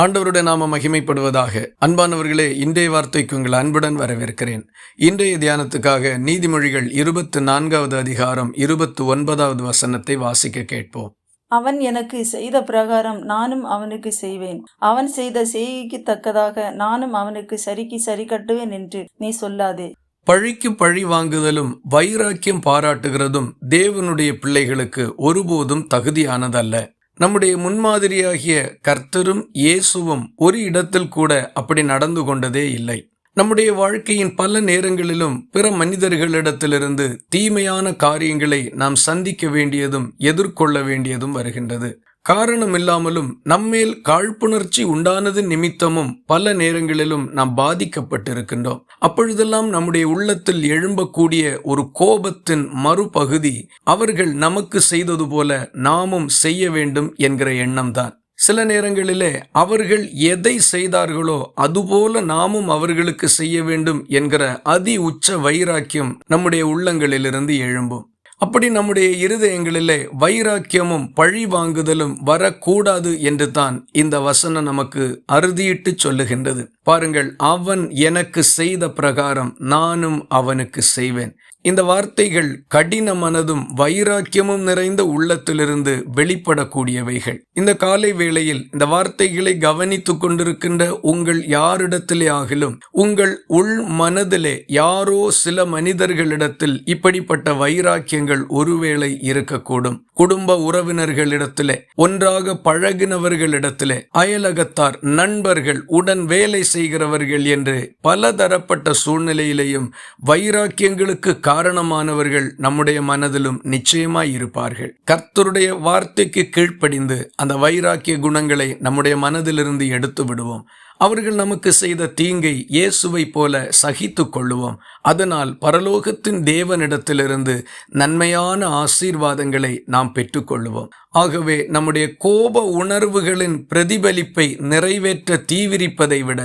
ஆண்டவருடைய நாம மகிமைப்படுவதாக. அன்பானவர்களே இன்றைய வார்த்தைக்கு உங்கள் அன்புடன் வரவேற்கிறேன். இன்றைய தியானத்துக்காக நீதிமொழிகள் இருபத்து நான்காவது அதிகாரம் இருபத்து ஒன்பதாவது வசனத்தை வாசிக்க கேட்போம். அவன் எனக்கு செய்த பிரகாரம் நானும் அவனுக்கு செய்வேன். அவன் செய்த செய்கைக்கு தக்கதாக நானும் அவனுக்கு சரிக்கு சரி கட்டுவேன் என்று நீ சொல்லாதே. பழிக்கு பழி வாங்குதலும் வைராக்கியம் பாராட்டுகிறதும் தேவனுடைய பிள்ளைகளுக்கு ஒருபோதும் தகுதியானதல்ல. நம்முடைய முன்மாதிரியாகிய கர்த்தரும் இயேசுவும் ஒரு இடத்தில் கூட அப்படி நடந்து கொண்டதே இல்லை. நம்முடைய வாழ்க்கையின் பல நேரங்களிலும் பிற மனிதர்களிடத்திலிருந்து தீமையான காரியங்களை நாம் சந்திக்க வேண்டியதும் எதிர்கொள்ள வேண்டியதும் வருகின்றது. காரணமில்லாமலும் நம்மேல் காழ்ப்புணர்ச்சி உண்டானது நிமித்தமும் பல நேரங்களிலும் நாம் பாதிக்கப்பட்டிருக்கின்றோம். அப்பொழுதெல்லாம் நம்முடைய உள்ளத்தில் எழும்பக்கூடிய ஒரு கோபத்தின் மறுபகுதி அவர்கள் நமக்கு செய்தது போல நாமும் செய்ய வேண்டும் என்கிற எண்ணம்தான். சில நேரங்களிலே அவர்கள் எதை செய்தார்களோ அதுபோல நாமும் அவர்களுக்கு செய்ய வேண்டும் என்கிற அதி உச்ச வைராக்கியம் நம்முடைய உள்ளங்களிலிருந்து எழும்பும். அப்படி நம்முடைய இருதயங்களிலே வைராக்கியமும் பழி வாங்குதலும் வரக்கூடாது என்று தான் இந்த வசனம் நமக்கு அறுதியிட்டு சொல்லுகின்றது. பாருங்கள் அவன் எனக்கு செய்த பிரகாரம் நானும் அவனுக்கு செய்வேன். இந்த வார்த்தைகள் கடின மனதும் வைராக்கியமும் நிறைந்த உள்ளத்திலிருந்து வெளிப்படக்கூடியவைகள். இந்த காலை வேளையில் இந்த வார்த்தைகளை கவனித்துக் கொண்டிருக்கின்ற உங்கள் யாரிடத்திலே ஆகிலும் உங்கள் உள் மனதிலே யாரோ சில மனிதர்களிடத்தில் இப்படிப்பட்ட வைராக்கியங்கள் ஒருவேளை இருக்கக்கூடும். குடும்ப உறவினர்களிடத்திலே ஒன்றாக பழகினவர்களிடத்திலே அயலகத்தார் நண்பர்கள் உடன் வேலை செய்கிறவர்கள் என்று பலதரப்பட்ட சூழ்நிலையிலேயும் வைராக்கியங்களுக்கு காரணமானவர்கள் நம்முடைய மனதிலும் நிச்சயமாய் இருப்பார்கள். கர்த்தருடைய வார்த்தைக்கு கீழ்ப்படிந்து அந்த வைராக்கிய குணங்களை நம்முடைய மனதிலிருந்து எடுத்து விடுவோம். அவர்கள் நமக்கு செய்த தீங்கை இயேசுவை போல சகித்து கொள்ளுவோம். அதனால் பரலோகத்தின் தேவனிடத்திலிருந்து நன்மையான ஆசீர்வாதங்களை நாம் பெற்றுக்கொள்ளுவோம் ஆகவே நம்முடைய கோப உணர்வுகளின் பிரதிபலிப்பை நிறைவேற்ற தீவிரிப்பதை விட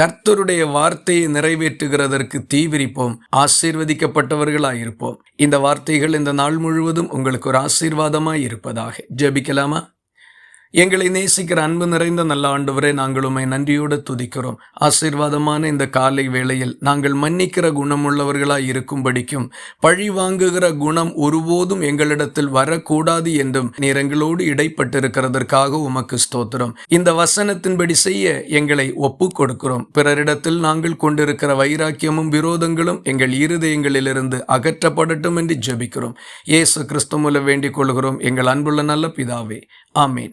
கர்த்தருடைய வார்த்தையை நிறைவேற்றுகிறதற்கு தீவிரிப்போம். ஆசீர்வதிக்கப்பட்டவர்களாயிருப்போம். இந்த வார்த்தைகள் இந்த நாள் முழுவதும் உங்களுக்கு ஒரு ஆசீர்வாதமாய் இருப்பதாக. ஜெபிக்கலாமா? எங்களை நேசிக்கிற அன்பு நிறைந்த நல்ல ஆண்டவரே நாங்கள் உம்மை நன்றியோடு துதிக்கிறோம். ஆசீர்வாதமான இந்த காலை வேளையில் நாங்கள் மன்னிக்கிற குணமுள்ளவர்களாய் இருக்கும்படிக்கும் பழி வாங்குகிற குணம் ஒருபோதும் எங்களிடத்தில் வரக்கூடாது என்றும் நீர் எங்களோடு இடைப்பட்டிருக்கிறதற்காக உமக்கு ஸ்தோத்திரம். இந்த வசனத்தின்படி செய்ய எங்களை ஒப்பு கொடுக்கிறோம் பிறரிடத்தில் நாங்கள் கொண்டிருக்கிற வைராக்கியமும் விரோதங்களும் எங்கள் இருதயங்களிலிருந்து அகற்றப்படட்டும் என்று ஜெபிக்கிறோம். இயேசு கிறிஸ்துமுல வேண்டிக் கொள்கிறோம். எங்கள் அன்புள்ள நல்ல பிதாவே. ஆமீன்.